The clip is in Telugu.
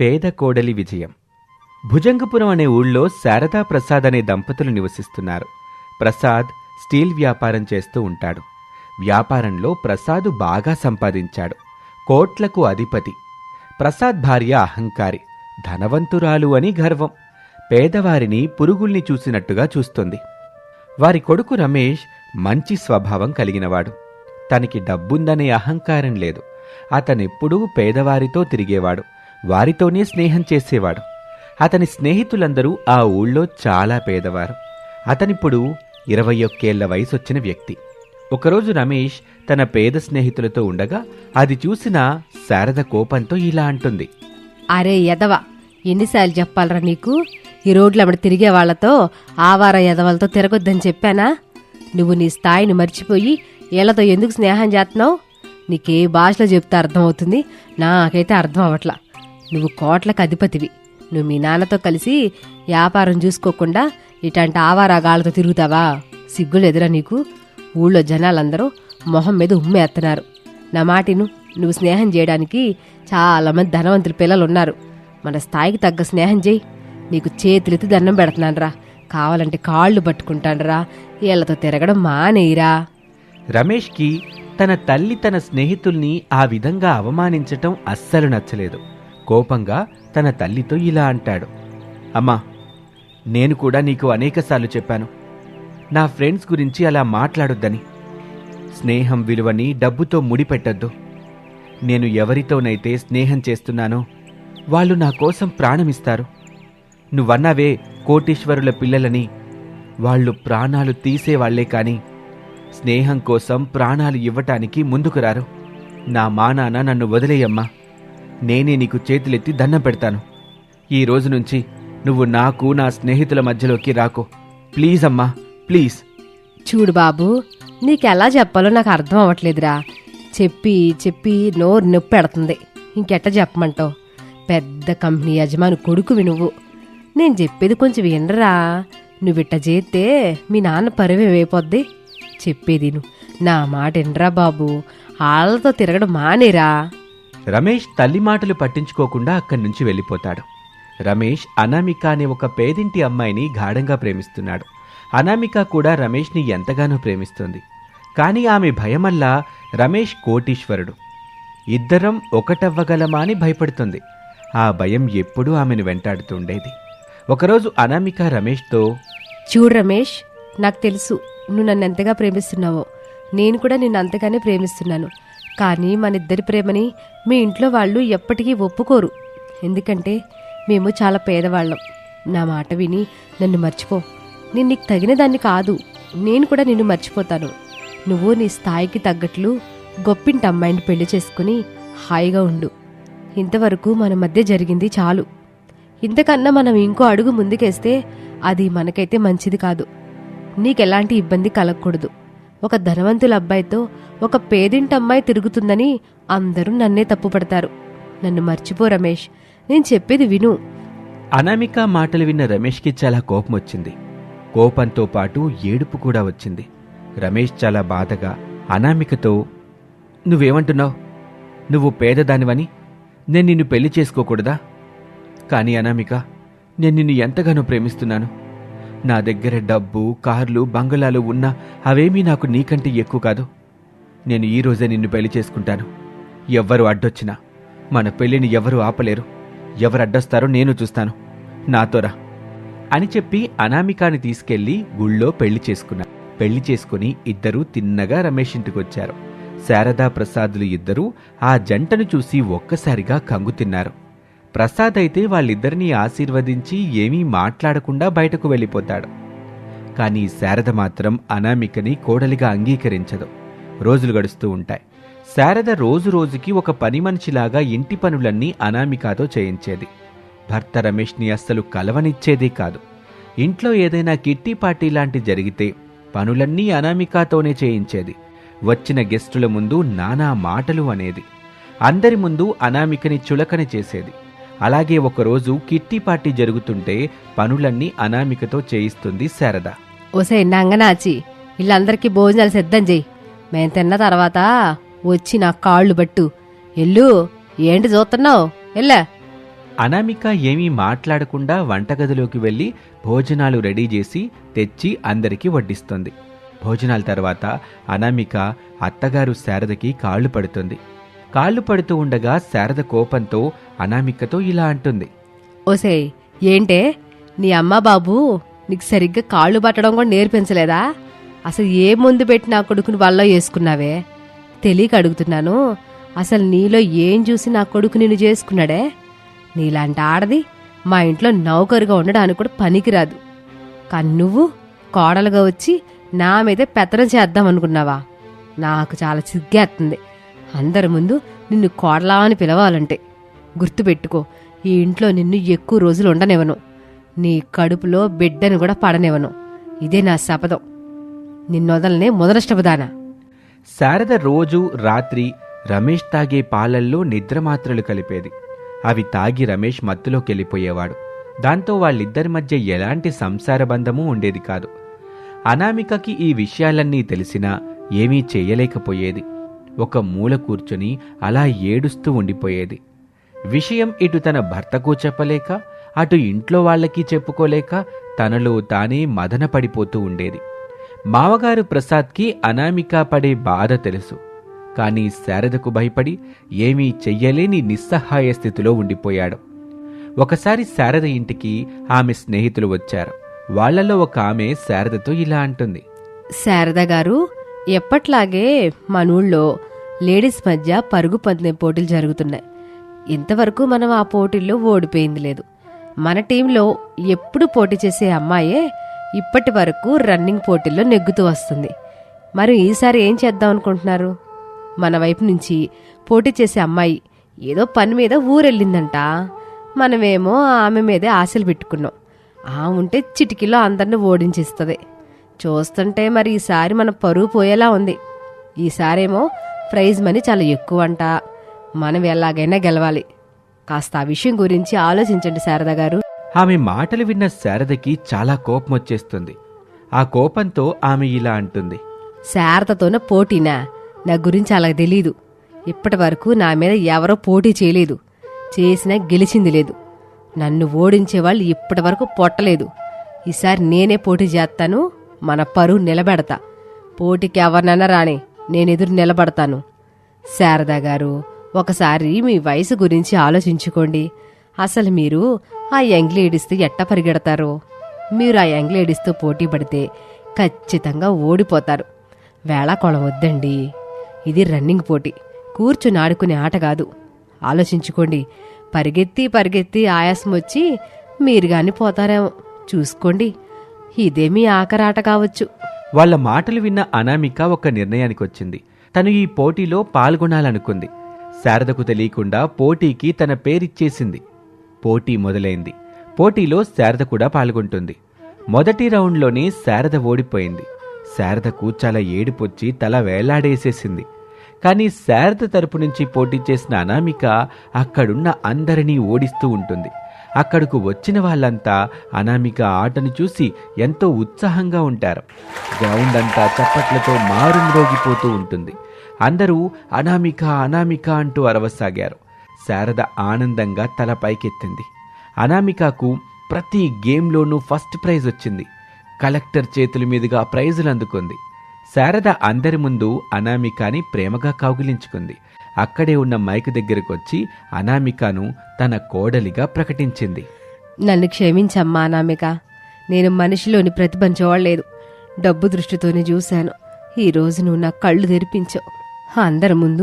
పేద కోడలి విజయం. భుజంగపురం అనే ఊళ్ళో శారదా ప్రసాద్ అనే దంపతులు నివసిస్తున్నారు. ప్రసాద్ స్టీల్ వ్యాపారం చేస్తూ ఉంటాడు. వ్యాపారంలో ప్రసాద్ బాగా సంపాదించాడు. కోట్లకు అధిపతి. ప్రసాద్ భార్య అహంకారి. ధనవంతురాలు అని గర్వం. పేదవారిని పురుగుల్ని చూసినట్టుగా చూస్తుంది. వారి కొడుకు రమేష్ మంచి స్వభావం కలిగినవాడు. తనకి డబ్బుందనే అహంకారం లేదు. అతనెప్పుడూ పేదవారితో తిరిగేవాడు. వారితోనే స్నేహం చేసేవాడు. అతని స్నేహితులందరూ ఆ ఊళ్ళో చాలా పేదవారు. అతనిప్పుడు ఇరవై ఒక్కేళ్ళ వయసొచ్చిన వ్యక్తి. ఒకరోజు రమేష్ తన పేద స్నేహితులతో ఉండగా అది చూసిన శారద కోపంతో ఇలా అంటుంది. అరే ఎదవ ఎన్నిసార్లు చెప్పాలరా నీకు? ఈ రోడ్లు అప్పుడు తిరిగే వాళ్ళతో ఆవార ఎదవలతో తిరగొద్దని చెప్పానా? నువ్వు నీ స్థాయిని మర్చిపోయి వీళ్ళతో ఎందుకు స్నేహం చేస్తున్నావు? నీకే భాషలో చెప్తే అర్థమవుతుంది. నాకైతే అర్థం అవట్లా నువ్వు కోట్లకు అధిపతివి. నువ్వు మీ నాన్నతో కలిసి వ్యాపారం చూసుకోకుండా ఇట్లాంటి ఆవారాగాలతో తిరుగుతావా? సిగ్గులు ఎదురా నీకు? ఊళ్ళో జనాలందరూ మొహం మీద ఉమ్మేస్తున్నారు నా మాటిను నువ్వు స్నేహం చేయడానికి చాలామంది ధనవంతుల పిల్లలు ఉన్నారు మన స్థాయికి తగ్గ స్నేహం చేయి. నీకు చేతులెత్తి దండం పెడుతున్నానరా. కావాలంటే కాళ్ళు పట్టుకుంటానురా. వీళ్ళతో తిరగడం మానేయిరా. రమేష్కి తన తల్లి తన స్నేహితుల్ని ఆ విధంగా అవమానించటం అస్సలు నచ్చలేదు. కోపంగా తన తల్లితో ఇలా అంటాడు. అమ్మా నేను కూడా నీకు అనేకసార్లు చెప్పాను. నా ఫ్రెండ్స్ గురించి అలా మాట్లాడొద్దని. స్నేహం విలువని డబ్బుతో ముడిపెట్టొద్దు. నేను ఎవరితోనైతే స్నేహం చేస్తున్నానో వాళ్ళు నా కోసం ప్రాణమిస్తారు. నువ్వన్నావే కోటీశ్వరుల పిల్లలని. వాళ్ళు ప్రాణాలు తీసేవాళ్ళే కాని స్నేహం కోసం ప్రాణాలు ఇవ్వటానికి ముందుకు రారు. నా మానాన నన్ను వదిలేయమ్మా. నేనే నీకు చేతులెత్తి దండం పెడతాను. ఈ రోజు నుంచి నువ్వు నాకు నా స్నేహితుల మధ్యలోకి రాకు. ప్లీజ్ అమ్మా ప్లీజ్. చూడు బాబు నీకెలా చెప్పాలో నాకు అర్థం అవ్వట్లేదురా. చెప్పి చెప్పి నోరు నొప్పి పెడుతుంది. ఇంకెట్ట చెప్పమంటావు? పెద్ద కంపెనీ యజమాని కొడుకువి నువ్వు. నేను చెప్పేది కొంచెం వినరా? నువ్విట్ట చేస్తే మీ నాన్న పరువే వేయపోద్ది చెప్పేది నువ్వు నా మాట వినరా బాబు? వాళ్ళతో తిరగడం మానేరా? రమేష్ తల్లి మాటలు పట్టించుకోకుండా అక్కడి నుంచి వెళ్ళిపోతాడు. రమేష్ అనామిక అనే ఒక పేదింటి అమ్మాయిని గాఢంగా ప్రేమిస్తున్నాడు. అనామిక కూడా రమేష్ని ఎంతగానో ప్రేమిస్తుంది. కానీ ఆమె భయమల్లా రమేష్ కోటీశ్వరుడు. ఇద్దరం ఒకటవ్వగలమా అని భయపడుతుంది. ఆ భయం ఎప్పుడూ ఆమెను వెంటాడుతుండేది ఒకరోజు అనామిక రమేష్తో చూడు రమేష్ నాకు తెలుసు నువ్వు నన్ను ఎంతగా ప్రేమిస్తున్నావో. నేను కూడా నిన్ను అంతగానే ప్రేమిస్తున్నాను. కానీ మన ఇద్దరి ప్రేమని మీ ఇంట్లో వాళ్ళు ఎప్పటికీ ఒప్పుకోరు. ఎందుకంటే మేము చాలా పేదవాళ్ళం. నా మాట విని నన్ను మర్చిపో. నేను నీకు తగిన దాన్ని కాదు. నేను కూడా నిన్ను మర్చిపోతాను. నువ్వు నీ స్థాయికి తగ్గట్లు గొప్పింటి అమ్మాయిని పెళ్ళి చేసుకుని హాయిగా ఉండు. ఇంతవరకు మన మధ్య జరిగింది చాలు. ఇంతకన్నా మనం ఇంకో అడుగు ముందుకేస్తే అది మనకైతే మంచిది కాదు. నీకెలాంటి ఇబ్బంది కలగకూడదు. ఒక ధనవంతుల అబ్బాయితో ఒక పేదింటి అమ్మాయి తిరుగుతుందని అందరూ నన్నే తప్పుపడతారు. నన్ను మర్చిపో రమేష్. నేను చెప్పేది విను. అనామిక మాటలు విన్న రమేష్కి చాలా కోపం వచ్చింది కోపంతో పాటు ఏడుపు కూడా వచ్చింది. రమేష్ చాలా బాధగా అనామికతో నువ్వేమంటున్నావు? నువ్వు పేదదానివని? నేను నిన్ను పెళ్ళి చేసుకోకూడదా? కానీ అనామిక నేను నిన్ను ఎంతగానో ప్రేమిస్తున్నాను. నా దగ్గర డబ్బు కార్లు బంగళాలు ఉన్నా అవేమీ నాకు నీకంటే ఎక్కువ కాదు. నేను ఈ రోజే నిన్ను పెళ్ళి చేసుకుంటాను. ఎవ్వరు అడ్డొచ్చినా మన పెళ్ళిని ఎవరు ఆపలేరు. ఎవరు అడ్డొస్తారో నేను చూస్తాను. నాతోరా అని చెప్పి అనామికాని తీసుకెళ్ళి గుళ్ళో పెళ్ళి చేసుకున్నా. పెళ్ళి చేసుకుని ఇద్దరూ తిన్నగా రమేష్ ఇంటికొచ్చారు శారదా ప్రసాదులు ఇద్దరూ ఆ జంటను చూసి ఒక్కసారిగా కంగు తిన్నారు. ప్రసాద్ అయితే వాళ్ళిద్దరినీ ఆశీర్వదించి ఏమీ మాట్లాడకుండా బయటకు వెళ్ళిపోతాడు. కానీ శారద మాత్రం అనామికని కోడలిగా అంగీకరించదు. రోజులు గడుస్తూ ఉంటాయి. శారద రోజు రోజుకి ఒక పని మనిషిలాగా ఇంటి పనులన్నీ అనామికతో చేయించేది. భర్త రమేష్ని అస్సలు కలవనిచ్చేది కాదు. ఇంట్లో ఏదైనా కిట్టి పార్టీ లాంటి జరిగితే పనులన్నీ అనామికతోనే చేయించేది. వచ్చిన గెస్టుల ముందు నానా మాటలు అనేది. అందరి ముందు అనామికని చులకన చేసేది. అలాగే ఒకరోజు కిట్టి పార్టీ జరుగుతుంటే పనులన్నీ అనామికతో చేయిస్తుంది శారద. ఓసే నంగనాచి వీళ్ళందరికీ భోజనాలు సిద్ధం చెయ్యి మేం తిన్న తర్వాత వచ్చి నా కాళ్ళు బట్టు ఎల్లు ఏంటి చూస్తున్నావు? ఎల్లా. అనామిక ఏమీ మాట్లాడకుండా వంటగదిలోకి వెళ్ళి భోజనాలు రెడీ చేసి తెచ్చి అందరికీ వడ్డిస్తుంది. భోజనాల తర్వాత అనామిక అత్తగారు శారదకి కాళ్ళు పడుతుంది. కాళ్ళు పడుతూ ఉండగా శారద కోపంతో అనామికతో ఇలా అంటుంది. ఓసే ఏంటే? నీ అమ్మ బాబు నీకు సరిగ్గా కాళ్ళు పట్టడం కూడా నేర్పించలేదా? అసలు ఏ ముందు పెట్టి నా కొడుకుని వల్ల వేసుకున్నావే తెలియక అడుగుతున్నాను అసలు నీలో ఏం చూసి నా కొడుకు నిన్ను చేసుకున్నాడే? నీలాంటి ఆడది మా ఇంట్లో నౌకరుగా ఉండడానికి కూడా పనికిరాదు. కానీ నువ్వు కోడలుగా వచ్చి నా మీద పెత్తనం చేద్దాం అనుకున్నావా నాకు చాలా సిగ్గేస్తుంది అందరి ముందు నిన్ను కోడలా అని పిలవాలంటే. గుర్తుపెట్టుకో ఈ ఇంట్లో నిన్ను ఎక్కువ రోజులు ఉండనివ్వను. నీ కడుపులో బిడ్డను కూడా పడనివ్వను. ఇదే నా శపథం నిన్నొదలనే మొదలష్టపదానా శారద రోజు రాత్రి రమేష్ తాగే పాలల్లో నిద్రమాత్రలు కలిపేది. అవి తాగి రమేష్ మత్తులోకి వెళ్ళిపోయేవాడు. దాంతో వాళ్ళిద్దరి మధ్య ఎలాంటి సంసార బంధమూ ఉండేది కాదు. అనామికకి ఈ విషయాలన్నీ తెలిసినా ఏమీ చేయలేకపోయేది. ఒక మూల కూర్చుని అలా ఏడుస్తూ ఉండిపోయేది. విషయం ఇటు తన భర్తకు చెప్పలేక అటు ఇంట్లో వాళ్ళకి చెప్పుకోలేక తనలో తానే మదన పడిపోతూ ఉండేది. మావగారు ప్రసాద్కి అనామిక పడే బాధ తెలుసు. కానీ శారదకు భయపడి ఏమీ చెయ్యలేని నిస్సహాయ స్థితిలో ఉండిపోయాడు. ఒకసారి శారద ఇంటికి ఆమె స్నేహితులు వచ్చారు. వాళ్ళలో ఒక ఆమె శారదతో ఇలా అంటుంది. శారద గారు ఎప్పట్లాగే మన ఊళ్ళో లేడీస్ మధ్య పరుగు పందెం పోటీలు జరుగుతున్నాయి. ఇంతవరకు మనం ఆ పోటీల్లో ఓడిపోయింది లేదు. మన టీంలో ఎప్పుడు పోటీ చేసే అమ్మాయే ఇప్పటి వరకు రన్నింగ్ పోటీల్లో నెగ్గుతూ వస్తుంది. మరి ఈసారి ఏం చేద్దాం అనుకుంటున్నారు? మన వైపు నుంచి పోటీ చేసే అమ్మాయి ఏదో పని మీద ఊరెళ్ళిందంట. మనమేమో ఆమె మీదే ఆశలు పెట్టుకున్నాం. ఆ ఉంటే చిటికీలో అందరిని ఓడించిస్తుంది. చూస్తుంటే మరి ఈసారి మన పరువు పోయేలా ఉంది. ఈసారేమో ప్రైజ్ మనీ చాలా ఎక్కువ అంట మనం ఎలాగైనా గెలవాలి. కాస్త ఆ విషయం గురించి ఆలోచించండి శారదా గారు. ఆమె మాటలు విన్న శారదకి చాలా కోపం వచ్చేస్తుంది ఆ కోపంతో ఆమె ఇలా అంటుంది. శారదతోనే పోటీనా? నా గురించి అలా తెలీదు. ఇప్పటి వరకు నా మీద ఎవరో పోటీ చేయలేదు. చేసినా గెలిచింది లేదు. నన్ను ఓడించే వాళ్ళు ఇప్పటి వరకు పొట్టలేదు. ఈసారి నేనే పోటీ చేస్తాను. మన పరువు నిలబెడతా. పోటీకి ఎవరినన్నా రాని నేను ఎదురు నిలబడతాను. శారదా గారు ఒకసారి మీ వయసు గురించి ఆలోచించుకోండి. అసలు మీరు ఆ యంగ్ లేడీస్తో ఎట్ట పరిగెడతారో? మీరు ఆ యంగ్ లేడీస్తో పోటీ పడితే ఖచ్చితంగా ఓడిపోతారు. వేళాకోళం వద్దండి. ఇది రన్నింగ్ పోటీ. కూర్చుని ఆడుకునే ఆట కాదు. ఆలోచించుకోండి. పరిగెత్తి పరిగెత్తి ఆయాసం వచ్చి మీరు కానీ పోతారేమో. చూసుకోండి. ఇదేమీ ఆకరాట కావచ్చు. వాళ్ళ మాటలు విన్న అనామిక ఒక నిర్ణయానికి వచ్చింది తను ఈ పోటీలో పాల్గొనాలనుకుంది. శారదకు తెలియకుండా పోటీకి తన పేరిచ్చేసింది. పోటీ మొదలైంది. పోటీలో శారద కూడా పాల్గొంటుంది. మొదటి రౌండ్లోనే శారద ఓడిపోయింది. శారదకు చాలా ఏడుపొచ్చి తల వేలాడేసేసింది. కానీ శారద తరపు నుంచి పోటీ చేసిన అనామిక అక్కడున్న అందరినీ ఓడిస్తూ ఉంటుంది. అక్కడకు వచ్చిన వాళ్ళంతా అనామిక ఆటను చూసి ఎంతో ఉత్సాహంగా ఉంటారు. గ్రౌండ్ అంతా చప్పట్లతో మారుమ్రోగిపోతూ ఉంటుంది. అందరూ అనామిక అనామిక అంటూ అరవసాగారు. శారద ఆనందంగా తల పైకెత్తింది. అనామికకు ప్రతి గేమ్లోనూ ఫస్ట్ ప్రైజ్ వచ్చింది. కలెక్టర్ చేతుల మీదుగా ప్రైజులు అందుకుంది శారద అందరి ముందు అనామికాని ప్రేమగా కౌగిలించుకుంది. అక్కడే ఉన్న మైక్ దగ్గరకు వచ్చి అనామికను తన కోడలిగా ప్రకటించింది. నన్ను క్షమించమ్మా అనామిక. నేను మనిషిలోని ప్రతిభను చూడలేదు. డబ్బు దృష్టితోనే చూశాను. ఈ నువ్వు నా కళ్ళు తెరిపించావు. అందరి ముందు